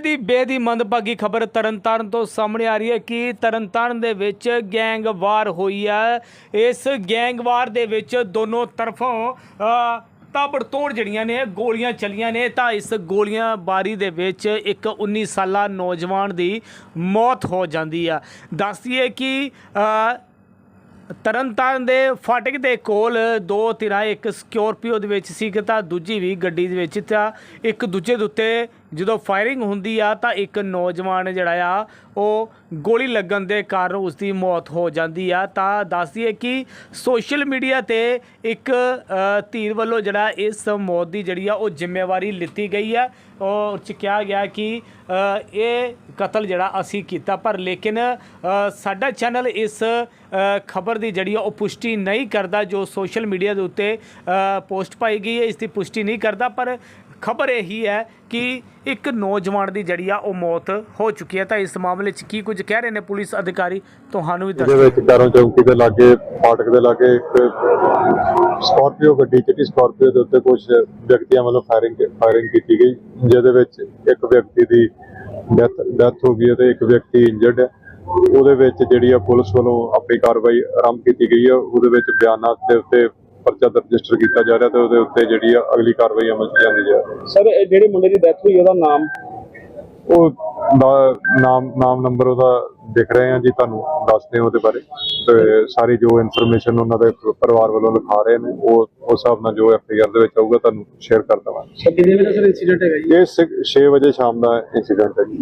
ਦੀ ਬੇਦੀ ਮੰਦਭਾਗੀ ਖਬਰ ਤਰਨਤਾਰਨ ਤੋਂ ਸਾਹਮਣੇ ਆ ਰਹੀ ਹੈ ਕਿ ਤਰਨਤਾਰਨ ਦੇ ਵਿੱਚ ਗੈਂਗਵਾਰ ਹੋਈ ਹੈ। ਇਸ ਗੈਂਗਵਾਰ ਦੇ ਵਿੱਚ ਦੋਨੋਂ ਤਰਫੋਂ ਅ, ਤਾਬੜਤੋੜ ਜਿਹੜੀਆਂ ਨੇ ਗੋਲੀਆਂ ਚੱਲੀਆਂ ਨੇ ਤਾਂ ਇਸ ਗੋਲੀਆਂ ਬਾਰੀ ਦੇ ਵਿੱਚ ਇੱਕ 19 ਸਾਲਾ ਨੌਜਵਾਨ ਦੀ ਮੌਤ ਹੋ ਜਾਂਦੀ ਆ। ਦੱਸਦੀਏ ਕਿ ਅ, ਤਰਨਤਾਰਨ ਦੇ ਫਾਟਕ ਦੇ ਕੋਲ ਦੋ ਧਿਰਾਂ ਇੱਕ ਸਕੋਰਪੀਓ ਦੇ ਵਿੱਚ ਸੀ ਤਾਂ ਦੂਜੀ ਵੀ ਗੱਡੀ ਦੇ ਵਿੱਚ ਤਾਂ ਇੱਕ ਦੂਜੇ ਦੇ ਉੱਤੇ ਜਦੋਂ ਫਾਇਰਿੰਗ ਹੁੰਦੀ ਆ ਤਾਂ ਇੱਕ ਨੌਜਵਾਨ ਜਿਹੜਾ ਆ, ਉਹ ਗੋਲੀ ਲੱਗਣ ਦੇ ਕਾਰਨ ਉਸ ਦੀ ਮੌਤ ਹੋ ਜਾਂਦੀ ਆ। ਤਾਂ ਦੱਸਦੀਏ ਕਿ ਸੋਸ਼ਲ ਮੀਡੀਆ ਤੇ ਇੱਕ ਧੀਰ ਵੱਲੋਂ ਜਿਹੜਾ ਇਸ ਮੌਤ ਦੀ ਜਿਹੜੀ ਆ, ਉਹ ਜ਼ਿੰਮੇਵਾਰੀ ਲਿੱਤੀ ਗਈ ਆ। ਉਹ ਚ ਕਿਹਾ ਗਿਆ ਕਿ ਇਹ ਕਤਲ ਜਿਹੜਾ ਅਸੀਂ ਕੀਤਾ, ਪਰ ਲੇਕਿਨ ਸਾਡਾ ਚੈਨਲ ਇਸ ਖਬਰ ਦੀ ਜਿਹੜੀ ਆ, ਉਹ ਪੁਸ਼ਟੀ ਨਹੀਂ ਕਰਦਾ, ਜੋ ਸੋਸ਼ਲ ਮੀਡੀਆ ਦੇ ਉੱਤੇ ਪੋਸਟ ਪਾਈ ਗਈ ਹੈ, ਇਸ ਦੀ ਪੁਸ਼ਟੀ ਨਹੀਂ ਕਰਦਾ। ਪਰ ਖਬਰ ਇਹੀ ਹੈ ਕਿ ਇੱਕ ਨੌਜਵਾਨ ਦੀ ਜਿਹੜੀ ਆ ਉਹ ਮੌਤ ਹੋ ਚੁੱਕੀ ਹੈ। ਤਾਂ ਇਸ ਮਾਮਲੇ 'ਚ ਕੀ ਕੁਝ ਕਹਿ ਰਹੇ ਨੇ ਪੁਲਿਸ ਅਧਿਕਾਰੀ? ਤੁਹਾਨੂੰ ਵੀ ਇਹਦੇ ਦੱਸ। ਵਿੱਚ ਚਾਰੋਂ ਚੌਂਕੀ ਦੇ ਲਾਗੇ ਫਾਟਕ ਦੇ ਲਾਗੇ ਇੱਕ ਸਕਾਰਪੀਓ ਗੱਡੀ ਚਿੱਟੀ ਸਕਾਰਪੀਓ ਦੇ ਉੱਤੇ ਕੁਝ ਵਿਅਕਤੀਆਂ ਵੱਲੋਂ ਫਾਇਰਿੰਗ ਫਾਇਰਿੰਗ ਕੀਤੀ ਗਈ ਜਿਹਦੇ ਵਿੱਚ ਇੱਕ ਵਿਅਕਤੀ ਦੀ ਡੈਥ ਡੈਥ ਹੋ ਗਈ ਹੈ ਤੇ ਇੱਕ ਵਿਅਕਤੀ ਇੰਜਰਡ ਹੈ। ਉਹਦੇ ਵਿੱਚ ਜਿਹੜੀ ਆ ਪੁਲਿਸ ਵੱਲੋਂ ਆਪਣੀ ਕਾਰਵਾਈ ਆਰੰਭ ਕੀਤੀ ਗਈ ਹੈ। ਉਹਦੇ ਵਿੱਚ ਬਿਆਨਾਂ ਦੇ ਉੱਤੇ ਪਰਚਾ ਰਜਿਸਟਰ ਕੀਤਾ ਜਾ ਰਿਹਾ ਤੇ ਉਹਦੇ ਉੱਤੇ ਜਿਹੜੀ ਆ ਅਗਲੀ ਕਾਰਵਾਈ ਅਮਲ 'ਚ ਲਿਆਂਦੀ ਜਾ ਰਹੀ ਸਰ ਇਹ ਜਿਹੜੇ ਮੁੰਡੇ ਦੀ ਡੈਥ ਹੋਈ ਉਹਦਾ ਨਾਮ? ਉਹ ਨਾਮ ਨਾਮ ਨੰਬਰ ਉਹਦਾ ਦਿਖ ਰਹੇ ਆ ਜੀ ਤੁਹਾਨੂੰ ਦੱਸਦੇ ਹਾਂ ਉਹਦੇ ਬਾਰੇ। ਤੇ ਸਾਰੀ ਜੋ ਇਨਫੋਰਮੇਸ਼ਨ ਉਹਨਾਂ ਦੇ ਪਰਿਵਾਰ ਵੱਲੋਂ ਲਿਖਾ ਰਹੇ ਨੇ ਉਹ ਉਸ ਹਿਸਾਬ ਨਾਲ ਜੋ ਐਫ ਆਈ ਆਰ ਦੇ ਵਿੱਚ ਆਊਗਾ ਤੁਹਾਨੂੰ ਸ਼ੇਅਰ ਕਰ ਦਵਾਂਗੇ। ਕਿੰਨੇ ਵਜੇ ਸਰ ਇਨਸੀਡੈਂਟ ਹੈਗਾ ਜੀ? ਇਹ 6 ਵਜੇ ਸ਼ਾਮ ਦਾ ਇਨਸੀਡੈਂਟ ਹੈ ਜੀ।